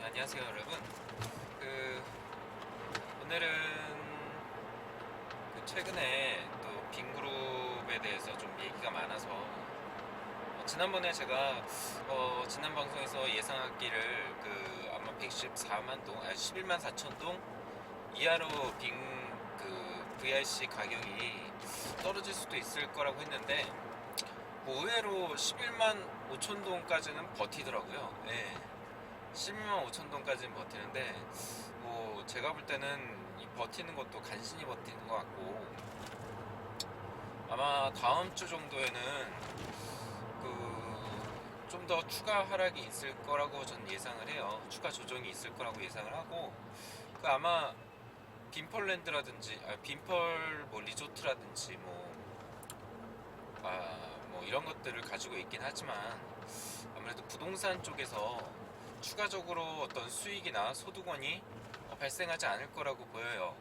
네, 안녕하세요 여러분 그 오늘은 그 최근에 또 빈그룹에 대해서 좀 얘기가 많아서 어, 지난번에 제가 어, 지난 방송에서 예상하기를 그 아마 114만 동 아니 11만 4천 동 이하로 빈그 VRC 가격이 떨어질 수도 있을 거라고 했는데 뭐 의외로 11만 5천 동까지는 버티더라고요. 예. 11만 5천 동까지는 버티는데 뭐 제가 볼 때는 이 버티는 것도 간신히 버티는 것 같고 아마 다음 주 정도에는 그 좀 더 추가 하락이 있을 거라고 전 예상을 해요. 추가 조정이 있을 거라고 예상을 하고 그 아마 빈펄랜드라든지 아, 빈펄 뭐 리조트라든지 뭐 아, 뭐 이런 것들을 가지고 있긴 하지만 아무래도 부동산 쪽에서 추가적으로 어떤 수익이나 소득원이 어, 발생하지 않을 거라고 보여요.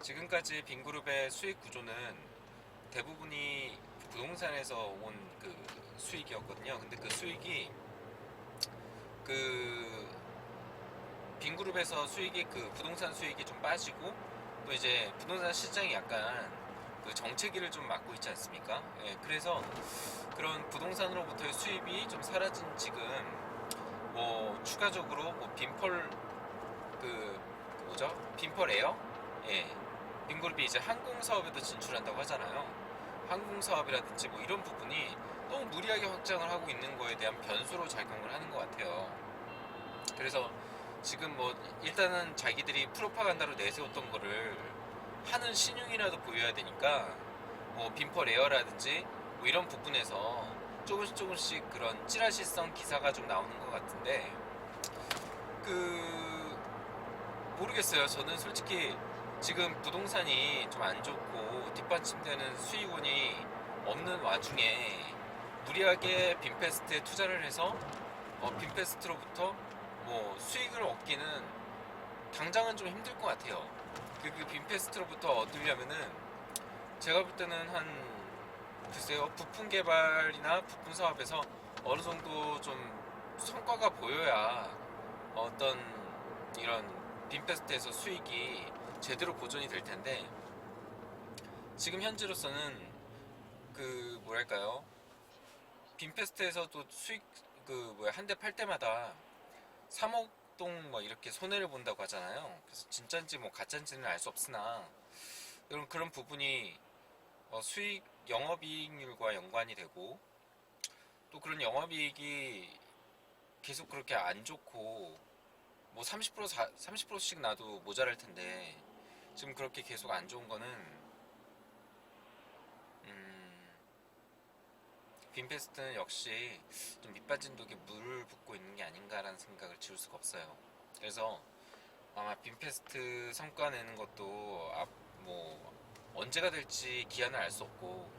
지금까지 빈그룹의 수익 구조는 대부분이 부동산에서 온 그 수익이었거든요. 근데 그 수익이 그 빈그룹에서 수익이 그 부동산 수익이 좀 빠지고 또 이제 부동산 시장이 약간 그 정체기를 좀 맞고 있지 않습니까? 예, 그래서 그런 부동산으로부터의 수입이 좀 사라진 지금 뭐 추가적으로 뭐 빈펄 그, 그 뭐죠? 빈펄 에어? 예. 빈그룹이 이제 항공 사업에도 진출한다고 하잖아요. 항공 사업이라든지 뭐 이런 부분이 너무 무리하게 확장을 하고 있는 거에 대한 변수로 작용을 하는 것 같아요. 그래서 지금 뭐 일단은 자기들이 프로파간다로 내세웠던 거를 하는 신용이라도 보여야 되니까 뭐 빈펄 에어라든지 뭐 이런 부분에서 조금씩 조금씩 그런 찌라시성 기사가 좀 나오는 것 같은데 그 모르겠어요. 저는 솔직히 지금 부동산이 좀 안 좋고 뒷받침되는 수익원이 없는 와중에 무리하게 빈페스트에 투자를 해서 어, 빈페스트로부터 뭐 수익을 얻기는 당장은 좀 힘들 것 같아요. 그, 그 빈페스트로부터 얻으려면은 제가 볼 때는 한 글쎄요 부품 개발이나 부품 사업에서 어느 정도 좀 성과가 보여야 어떤 이런 빈페스트에서 수익이 제대로 보존이 될 텐데 지금 현재로서는 그 뭐랄까요 빈페스트에서도 수익 그 뭐야 한 대 팔 때마다 3억 동뭐 이렇게 손해를 본다고 하잖아요. 그래서 진짜인지 뭐 가짜인지는 알 수 없으나 그런 그런 부분이 어, 수익 영업이익률과 연관이 되고 또 그런 영업이익이 계속 그렇게 안 좋고 뭐 30% 사, 30%씩 나도 모자랄 텐데 지금 그렇게 계속 안 좋은 거는 음, 빈페스트는 역시 좀 밑빠진 독에 물을 붓고 있는 게 아닌가라는 생각을 지울 수가 없어요. 그래서 아마 빈페스트 성과 내는 것도 앞, 뭐 언제가 될지 기한을 알 수 없고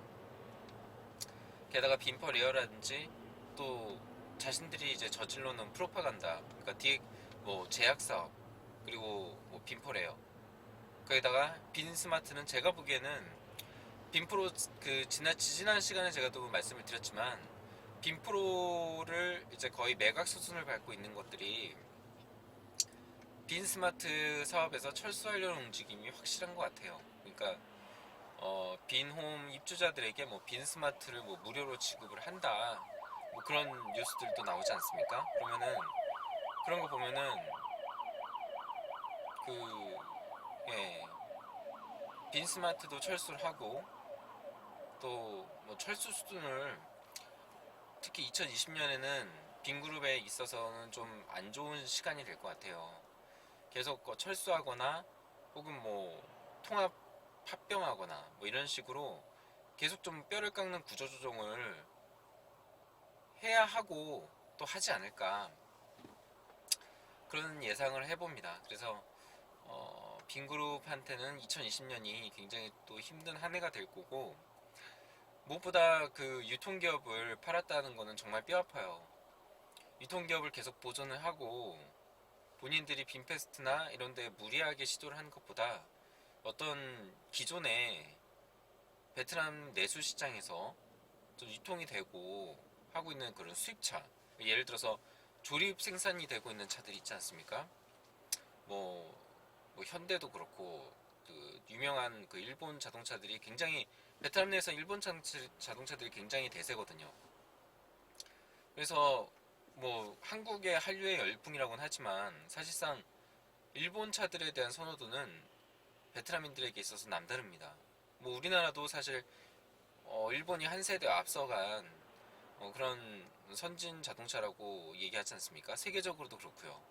게다가 빈펄 에어라든지 또 자신들이 이제 저질러 놓은 프로파간다 그러니까 뒤에 뭐 제약 사업 그리고 뭐 빈펄 에어 거기다가 빈 스마트는 제가 보기에는 빈프로 그 지난 지난 시간에 제가 또 말씀을 드렸지만 빈프로를 이제 거의 매각 수순을 밟고 있는 것들이 빈 스마트 사업에서 철수하려는 움직임이 확실한 것 같아요. 그러니까 어, 빈홈 입주자들에게 뭐 빈 스마트를 뭐 무료로 지급을 한다. 뭐 그런 뉴스들도 나오지 않습니까? 그러면은 그런 거 보면은 그 예. 빈 스마트도 철수를 하고 또 뭐 철수 수준을 특히 2020년에는 빈그룹에 있어서는 좀 안 좋은 시간이 될 것 같아요. 계속 뭐 철수하거나 혹은 뭐 통합 합병하거나 뭐 이런 식으로 계속 좀 뼈를 깎는 구조 조정을 해야 하고 또 하지 않을까 그런 예상을 해봅니다. 그래서 어, 빈그룹한테는 2020년이 굉장히 또 힘든 한 해가 될 거고 무엇보다 그 유통기업을 팔았다는 거는 정말 뼈 아파요. 유통기업을 계속 보존을 하고 본인들이 빈페스트나 이런 데 무리하게 시도를 하는 것보다 어떤 기존의 베트남 내수 시장에서 좀 유통이 되고 하고 있는 그런 수입차 예를 들어서 조립 생산이 되고 있는 차들이 있지 않습니까? 뭐, 뭐 현대도 그렇고 그 유명한 그 일본 자동차들이 굉장히 베트남 내에서 일본 자동차, 자동차들이 굉장히 대세거든요. 그래서 뭐 한국의 한류의 열풍이라고는 하지만 사실상 일본 차들에 대한 선호도는 베트남인들에게 있어서 남다릅니다. 뭐 우리나라도 사실 어, 일본이 한 세대 앞서간 어, 그런 선진 자동차라고 얘기하지 않습니까? 세계적으로도 그렇고요.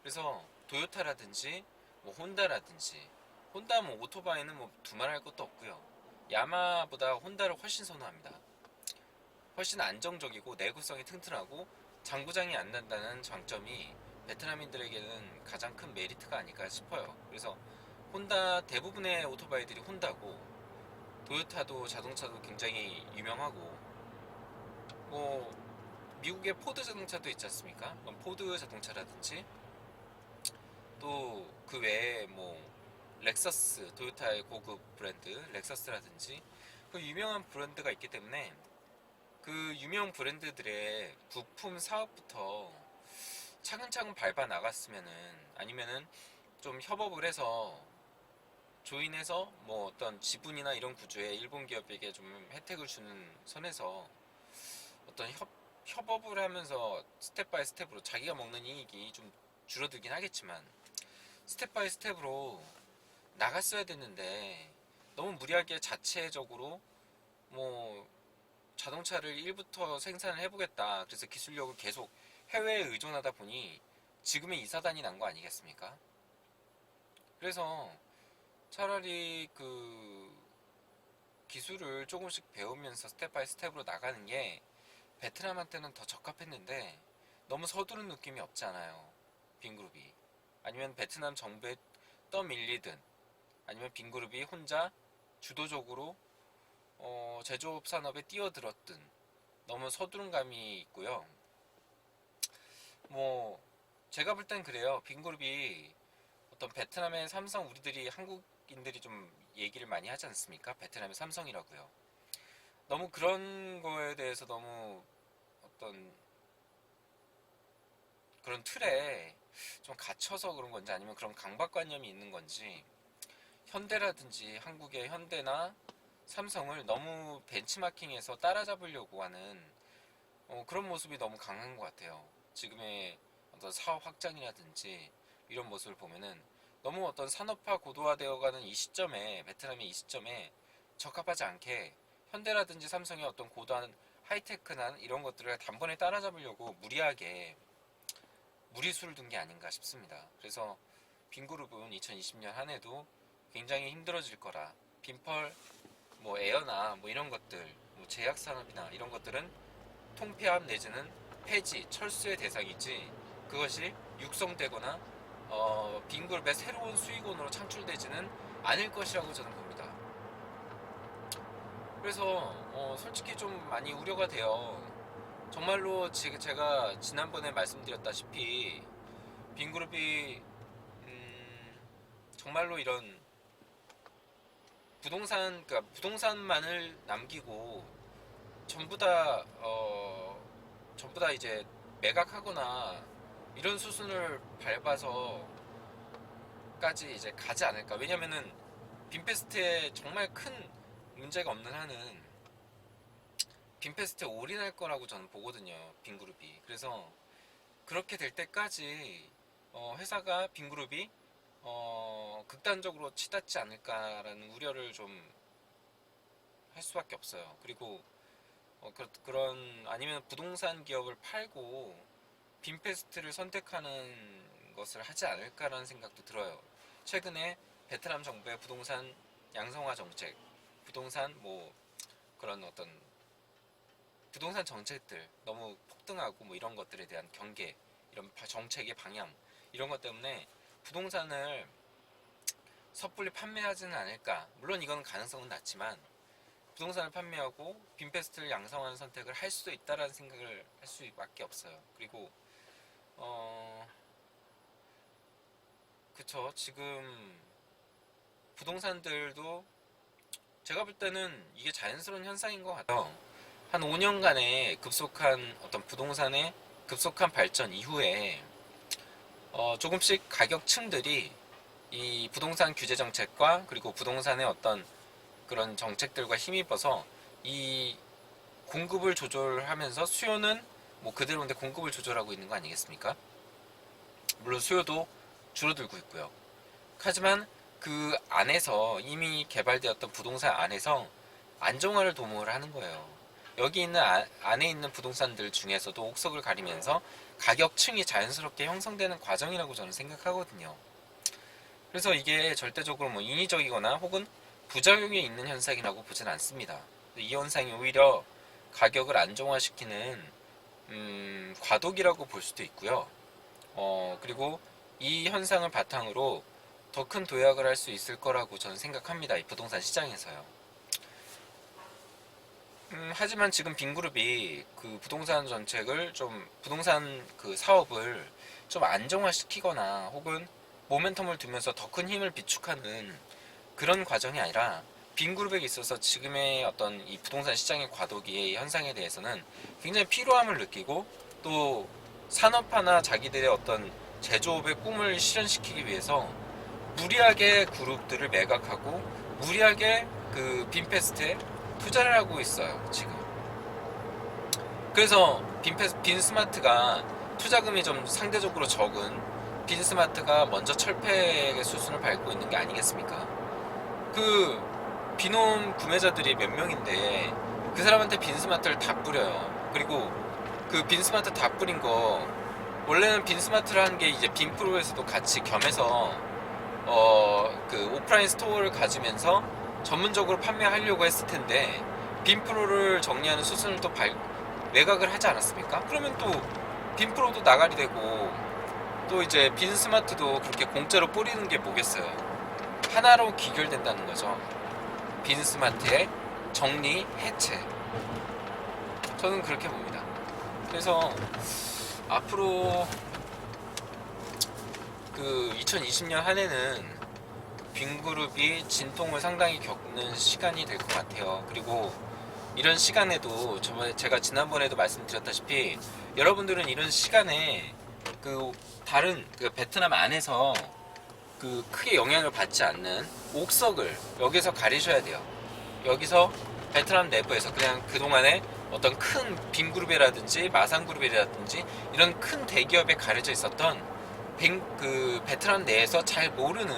그래서 도요타라든지 뭐 혼다라든지 혼다 뭐 오토바이는 뭐 두말할 것도 없고요. 야마보다 혼다를 훨씬 선호합니다. 훨씬 안정적이고 내구성이 튼튼하고 장부장이 안 난다는 장점이 베트남인들에게는 가장 큰 메리트가 아닐까 싶어요. 그래서 혼다 대부분의 오토바이들이 혼다고. 도요타도 자동차도 굉장히 유명하고. 뭐 미국의 포드 자동차도 있지 않습니까? 포드 자동차라든지. 또 그 외에 뭐 렉서스 도요타의 고급 브랜드 렉서스라든지. 그 유명한 브랜드가 있기 때문에 그 유명 브랜드들의 부품 사업부터 차근차근 밟아 나갔으면은 아니면은 좀 협업을 해서 조인해서 뭐 어떤 지분이나 이런 구조에 일본 기업에게 좀 혜택을 주는 선에서 어떤 협, 협업을 하면서 스텝 바이 스텝으로 자기가 먹는 이익이 좀 줄어들긴 하겠지만 스텝 바이 스텝으로 나갔어야 됐는데 너무 무리하게 자체적으로 뭐 자동차를 1부터 생산을 해보겠다. 그래서 기술력을 계속 해외에 의존하다 보니 지금의 이사단이 난 거 아니겠습니까? 그래서 차라리 그 기술을 조금씩 배우면서 스텝 바이 스텝으로 나가는 게 베트남한테는 더 적합했는데 너무 서두른 느낌이 없지 않아요. 빈그룹이. 아니면 베트남 정부에 떠밀리든 아니면 빈그룹이 혼자 주도적으로 어, 제조업 산업에 뛰어들었든 너무 서두른 감이 있고요. 뭐 제가 볼 땐 그래요. 빈그룹이 어떤 베트남의 삼성 우리들이 한국 인들이 좀 얘기를 많이 하지 않습니까? 베트남의 삼성이라고요. 너무 그런 거에 대해서 너무 어떤 그런 틀에 좀 갇혀서 그런 건지 아니면 그런 강박관념이 있는 건지 현대라든지 한국의 현대나 삼성을 너무 벤치마킹해서 따라잡으려고 하는 어, 그런 모습이 너무 강한 것 같아요. 지금의 어떤 사업 확장이라든지 이런 모습을 보면은 너무 어떤 산업화 고도화되어가는 이 시점에 베트남의 이 시점에 적합하지 않게 현대라든지 삼성의 어떤 고도한 하이테크나 이런 것들을 단번에 따라잡으려고 무리하게 무리수를 둔 게 아닌가 싶습니다. 그래서 빈그룹은 2020년 한 해도 굉장히 힘들어질 거라 빈펄 뭐 에어나 뭐 이런 것들 뭐 제약 산업이나 이런 것들은 통폐합 내지는 폐지 철수의 대상이지 그것이 육성되거나 어, 빈그룹의 새로운 수익원으로 창출되지는 않을 것이라고 저는 봅니다. 그래서 어, 솔직히 좀 많이 우려가 돼요. 정말로 지- 제가 지난번에 말씀드렸다시피 빈그룹이 음, 정말로 이런 부동산 그러니까 부동산만을 남기고 전부 다 어, 전부 다 이제 매각하거나 이런 수순을 밟아서까지 이제 가지 않을까 왜냐면은 빈페스트에 정말 큰 문제가 없는 한은 빈페스트에 올인할 거라고 저는 보거든요 빈그룹이 그래서 그렇게 될 때까지 어, 회사가 빈그룹이 어, 극단적으로 치닫지 않을까라는 우려를 좀 할 수밖에 없어요. 그리고 어, 그, 그런 아니면 부동산 기업을 팔고 빈페스트를 선택하는 것을 하지 않을까라는 생각도 들어요. 최근에 베트남 정부의 부동산 양성화 정책, 부동산 뭐 그런 어떤 부동산 정책들 너무 폭등하고 뭐 이런 것들에 대한 경계, 이런 바- 정책의 방향 이런 것 때문에 부동산을 섣불리 판매하지는 않을까. 물론 이건 가능성은 낮지만 부동산을 판매하고 빈페스트를 양성하는 선택을 할 수도 있다라는 생각을 할 수밖에 없어요. 그리고 어 그쵸 지금 부동산들도 제가 볼 때는 이게 자연스러운 현상인 것 같아요. 한 5년간의 급속한 어떤 부동산의 급속한 발전 이후에 어, 조금씩 가격층들이 이 부동산 규제 정책과 그리고 부동산의 어떤 그런 정책들과 힘입어서 이 공급을 조절하면서 수요는 뭐 그대로인데 공급을 조절하고 있는 거 아니겠습니까? 물론 수요도 줄어들고 있고요. 하지만 그 안에서 이미 개발되었던 부동산 안에서 안정화를 도모를 하는 거예요. 여기 있는 아- 안에 있는 부동산들 중에서도 옥석을 가리면서 가격층이 자연스럽게 형성되는 과정이라고 저는 생각하거든요. 그래서 이게 절대적으로 뭐 인위적이거나 혹은 부작용이 있는 현상이라고 보진 않습니다. 이 현상이 오히려 가격을 안정화시키는 음, 과도기라고 볼 수도 있고요. 어, 그리고 이 현상을 바탕으로 더 큰 도약을 할 수 있을 거라고 저는 생각합니다. 이 부동산 시장에서요. 음, 하지만 지금 빈그룹이 그 부동산 정책을 좀 부동산 그 사업을 좀 안정화시키거나 혹은 모멘텀을 두면서 더 큰 힘을 비축하는 그런 과정이 아니라 빈그룹에 있어서 지금의 어떤 이 부동산 시장의 과도기의 현상에 대해서는 굉장히 필요함을 느끼고 또 산업화나 자기들의 어떤 제조업의 꿈을 실현시키기 위해서 무리하게 그룹들을 매각하고 무리하게 그 빈페스트에 투자를 하고 있어요 지금. 그래서 빈페스, 빈스마트가 투자금이 좀 상대적으로 적은 빈스마트가 먼저 철폐의 수순을 밟고 있는 게 아니겠습니까? 그 비놈 구매자들이 몇 명인데 그 사람한테 빈스마트를 다 뿌려요 그리고 그 빈스마트 다 뿌린 거 원래는 빈스마트를 한게 이제 빈프로에서도 같이 겸해서 어 그 오프라인 스토어를 가지면서 전문적으로 판매하려고 했을 텐데 빈프로를 정리하는 수순을 또 발, 매각을 하지 않았습니까? 그러면 또 빈프로도 나가리 되고 또 이제 빈스마트도 그렇게 공짜로 뿌리는 게 뭐겠어요? 하나로 기결된다는 거죠. 빈스마트의 정리 해체. 저는 그렇게 봅니다. 그래서 앞으로 그 2020년 한 해는 빈그룹이 진통을 상당히 겪는 시간이 될 것 같아요. 그리고 이런 시간에도 저번에 제가 지난번에도 말씀드렸다시피 여러분들은 이런 시간에 그 다른 그 베트남 안에서 그 크게 영향을 받지 않는 옥석을 여기서 가리셔야 돼요. 여기서 베트남 내부에서 그냥 그동안에 어떤 큰 빈그룹이라든지 마산그룹이라든지 이런 큰 대기업에 가려져 있었던 뱅- 그 베트남 내에서 잘 모르는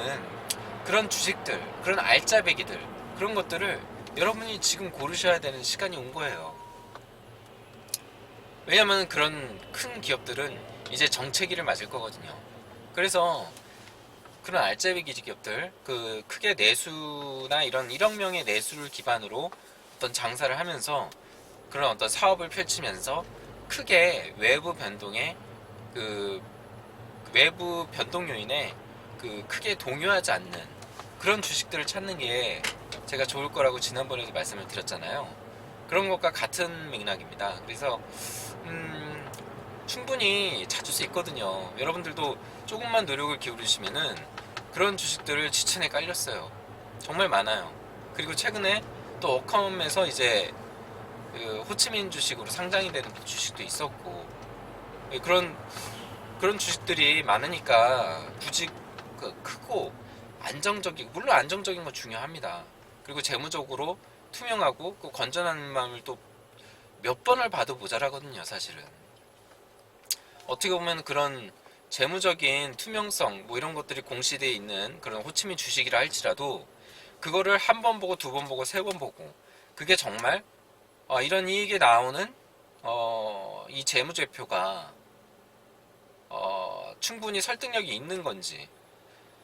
그런 주식들, 그런 알짜배기들 그런 것들을 여러분이 지금 고르셔야 되는 시간이 온 거예요. 왜냐면 그런 큰 기업들은 이제 정체기를 맞을 거거든요. 그래서 그런 알짜배기 기업들, 그 크게 내수나 이런 1억 명의 내수를 기반으로 어떤 장사를 하면서 그런 어떤 사업을 펼치면서 크게 외부 변동에 그 외부 변동 요인에 그 크게 동요하지 않는 그런 주식들을 찾는 게 제가 좋을 거라고 지난번에도 말씀을 드렸잖아요. 그런 것과 같은 맥락입니다. 그래서 음, 충분히 찾을 수 있거든요. 여러분들도 조금만 노력을 기울이시면은 그런 주식들을 지천에 깔렸어요. 정말 많아요. 그리고 최근에 또 어카움에서 이제 그 호치민 주식으로 상장이 되는 주식도 있었고 예, 그런 그런 주식들이 많으니까 굳이 그 크고 안정적이고 물론 안정적인 건 중요합니다. 그리고 재무적으로 투명하고 그 건전한 마음을 또 몇 번을 봐도 모자라거든요, 사실은. 어떻게 보면 그런 재무적인 투명성 뭐 이런 것들이 공시되어 있는 그런 호치민 주식이라 할지라도 그거를 한 번 보고 두 번 보고 세 번 보고 그게 정말 어, 이런 이익이 나오는 어, 이 재무제표가 어, 충분히 설득력이 있는 건지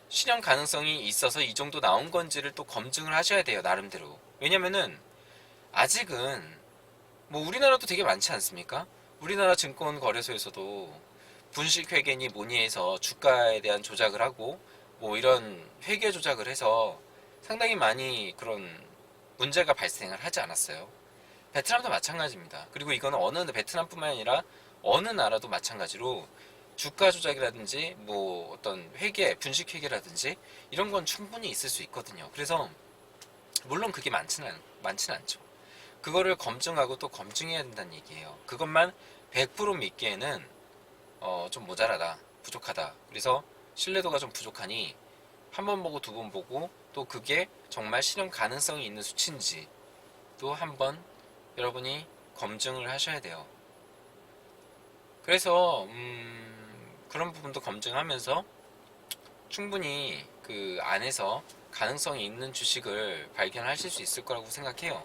실현 가능성이 있어서 이 정도 나온 건지를 또 검증을 하셔야 돼요 나름대로 왜냐면은 아직은 뭐 우리나라도 되게 많지 않습니까? 우리나라 증권 거래소에서도 분식회계니 뭐니 해서 주가에 대한 조작을 하고 뭐 이런 회계 조작을 해서 상당히 많이 그런 문제가 발생을 하지 않았어요. 베트남도 마찬가지입니다. 그리고 이거는 어느 베트남뿐만 아니라 어느 나라도 마찬가지로 주가 조작이라든지 뭐 어떤 회계, 분식 회계라든지 이런 건 충분히 있을 수 있거든요. 그래서 물론 그게 많지는 않- 많지는 않죠. 그거를 검증하고 또 검증해야 된다는 얘기예요. 그것만 100% 믿기에는 어, 좀 모자라다, 부족하다. 그래서 신뢰도가 좀 부족하니 한 번 보고 두 번 보고 또 그게 정말 실현 가능성이 있는 수치인지 또 한 번 여러분이 검증을 하셔야 돼요. 그래서 음, 그런 부분도 검증하면서 충분히 그 안에서 가능성이 있는 주식을 발견하실 수 있을 거라고 생각해요.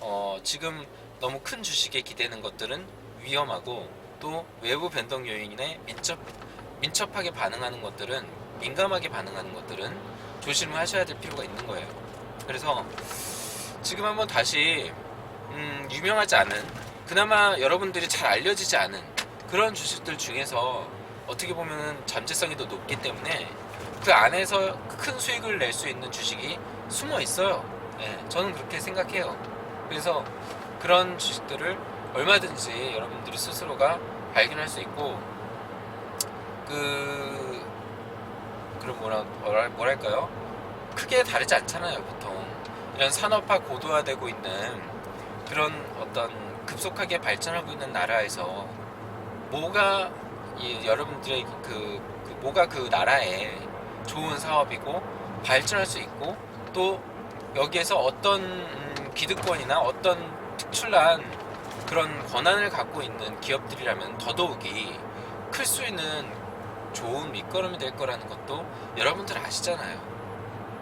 어, 지금 너무 큰 주식에 기대는 것들은 위험하고 또 외부 변동 요인에 민첩, 민첩하게 반응하는 것들은 민감하게 반응하는 것들은 조심을 하셔야 될 필요가 있는 거예요. 그래서 지금 한번 다시 음, 유명하지 않은 그나마 여러분들이 잘 알려지지 않은 그런 주식들 중에서 어떻게 보면 잠재성이 더 높기 때문에 그 안에서 큰 수익을 낼 수 있는 주식이 숨어 있어요. 예, 저는 그렇게 생각해요. 그래서 그런 주식들을 얼마든지 여러분들이 스스로가 발견할 수 있고 그 그럼 뭐라 뭐랄, 뭐랄까요? 크게 다르지 않잖아요, 보통 이런 산업화 고도화되고 있는 그런 어떤 급속하게 발전하고 있는 나라에서 뭐가 이 여러분들의 그, 그 뭐가 그 나라에 좋은 사업이고 발전할 수 있고 또 여기에서 어떤 음, 기득권이나 어떤 특출난 그런 권한을 갖고 있는 기업들이라면 더더욱이 클 수 있는 좋은 밑거름이 될 거라는 것도 여러분들 아시잖아요.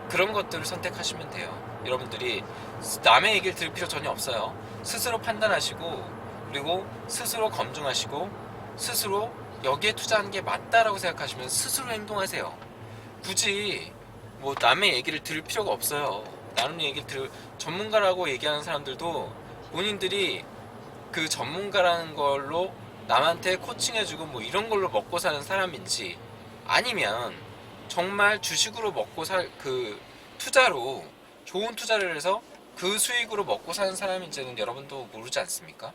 그런 것들을 선택하시면 돼요. 여러분들이 남의 얘기를 들을 필요 전혀 없어요. 스스로 판단하시고 그리고 스스로 검증하시고 스스로 여기에 투자하는 게 맞다라고 생각하시면 스스로 행동하세요. 굳이 뭐 남의 얘기를 들을 필요가 없어요. 남의 얘기를 들 전문가라고 얘기하는 사람들도 본인들이 그 전문가라는 걸로 남한테 코칭해주고 뭐 이런 걸로 먹고 사는 사람인지 아니면 정말 주식으로 먹고 살 그 투자로 좋은 투자를 해서 그 수익으로 먹고 사는 사람인지는 여러분도 모르지 않습니까?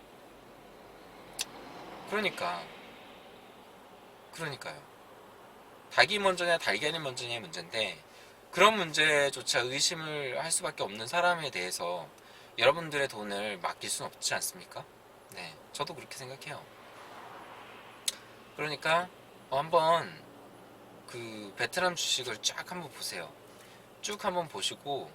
그러니까 그러니까요. 닭이 먼저냐 달걀이 먼저냐의 문제인데 그런 문제조차 의심을 할 수밖에 없는 사람에 대해서 여러분들의 돈을 맡길 수는 없지 않습니까? 네, 저도 그렇게 생각해요. 그러니까 어, 한번 그 베트남 주식을 쫙 한번 보세요. 쭉 한번 보시고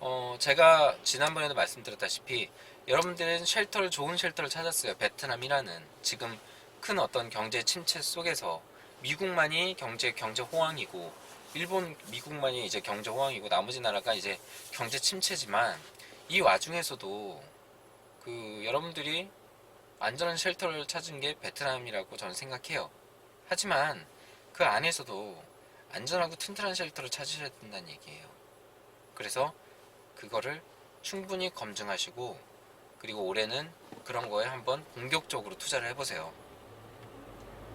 어, 제가 지난번에도 말씀드렸다시피 여러분들은 쉘터를 좋은 쉘터를 찾았어요. 베트남이라는 지금 큰 어떤 경제 침체 속에서 미국만이 경제 경제 호황이고 일본 미국만이 이제 경제 호황이고 나머지 나라가 이제 경제 침체지만 이 와중에서도 그 여러분들이 안전한 쉘터를 찾은 게 베트남이라고 저는 생각해요. 하지만 그 안에서도 안전하고 튼튼한 쉘터를 찾으셔야 된다는 얘기예요. 그래서 그거를 충분히 검증하시고 그리고 올해는 그런 거에 한번 본격적으로 투자를 해보세요.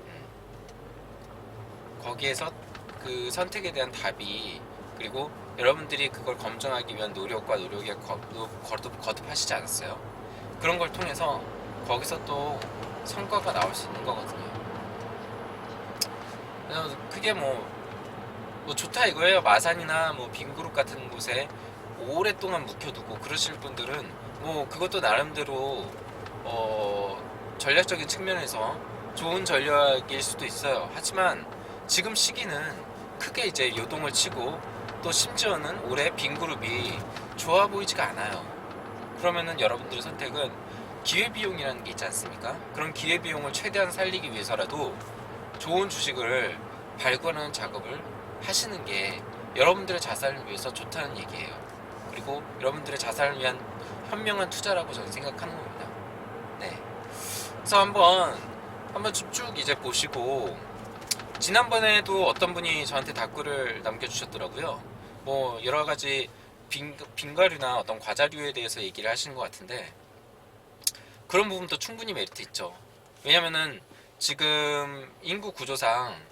음. 거기에서 그 선택에 대한 답이 그리고 여러분들이 그걸 검증하기 위한 노력과 노력에 거, 거듭, 거듭하시지 않았어요? 그런 걸 통해서 거기서 또 성과가 나올 수 있는 거거든요. 그게 뭐, 뭐 좋다 이거예요. 마산이나 뭐 빈그룹 같은 곳에 오랫동안 묵혀두고 그러실 분들은 뭐 그것도 나름대로 어 전략적인 측면에서 좋은 전략일 수도 있어요. 하지만 지금 시기는 크게 이제 요동을 치고 또 심지어는 올해 빈그룹이 좋아 보이지가 않아요. 그러면은 여러분들의 선택은 기회비용이라는 게 있지 않습니까? 그런 기회비용을 최대한 살리기 위해서라도 좋은 주식을 발굴하는 작업을 하시는 게 여러분들의 자산을 위해서 좋다는 얘기예요. 그리고 여러분들의 자산을 위한 현명한 투자라고 저는 생각하는 겁니다. 네. 그래서 한번 한번 쭉 이제 보시고 지난번에도 어떤 분이 저한테 댓글을 남겨주셨더라고요. 뭐 여러 가지 빈, 빈과류나 어떤 과자류에 대해서 얘기를 하시는 것 같은데 그런 부분도 충분히 메리트 있죠. 왜냐면은 지금 인구 구조상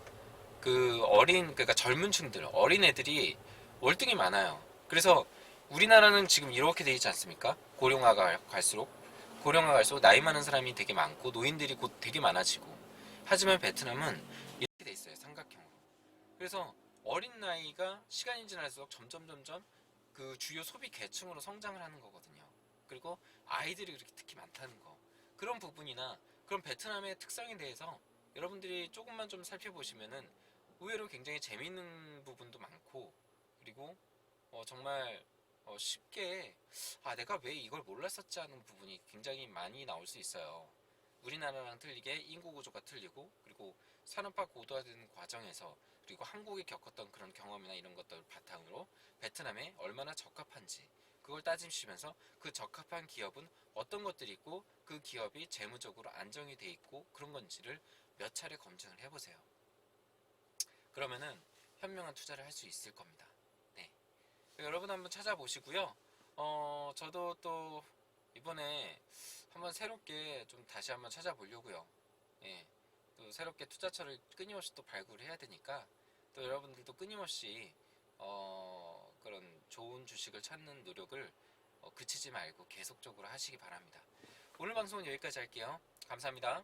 그 어린 그러니까 젊은 층들 어린 애들이 월등히 많아요. 그래서 우리나라는 지금 이렇게 돼 있지 않습니까? 고령화가 갈수록 고령화 갈수록 나이 많은 사람이 되게 많고 노인들이 곧 되게 많아지고 하지만 베트남은 이렇게 돼 있어요 삼각형으로. 그래서 어린 나이가 시간이 지날수록 점점 점점 그 주요 소비 계층으로 성장을 하는 거거든요. 그리고 아이들이 그렇게 특히 많다는 거 그런 부분이나 그런 베트남의 특성에 대해서 여러분들이 조금만 좀 살펴보시면은 의외로 굉장히 재미있는 부분도 많고 그리고 어, 정말 어, 쉽게 아 내가 왜 이걸 몰랐었지 하는 부분이 굉장히 많이 나올 수 있어요. 우리나라랑 틀리게 인구 구조가 틀리고 그리고 산업화 고도화되는 과정에서 그리고 한국이 겪었던 그런 경험이나 이런 것들 바탕으로 베트남에 얼마나 적합한지 그걸 따지시면서 그 적합한 기업은 어떤 것들이 있고 그 기업이 재무적으로 안정이 돼 있고 그런 건지를 몇 차례 검증을 해보세요. 그러면은 현명한 투자를 할 수 있을 겁니다. 네. 여러분 한번 찾아보시고요. 어, 저도 또 이번에 한번 새롭게 좀 다시 한번 찾아보려고요. 예. 또 새롭게 투자처를 끊임없이 또 발굴해야 되니까 또 여러분들도 끊임없이 어, 그런 좋은 주식을 찾는 노력을 어, 그치지 말고 계속적으로 하시기 바랍니다. 오늘 방송은 여기까지 할게요. 감사합니다.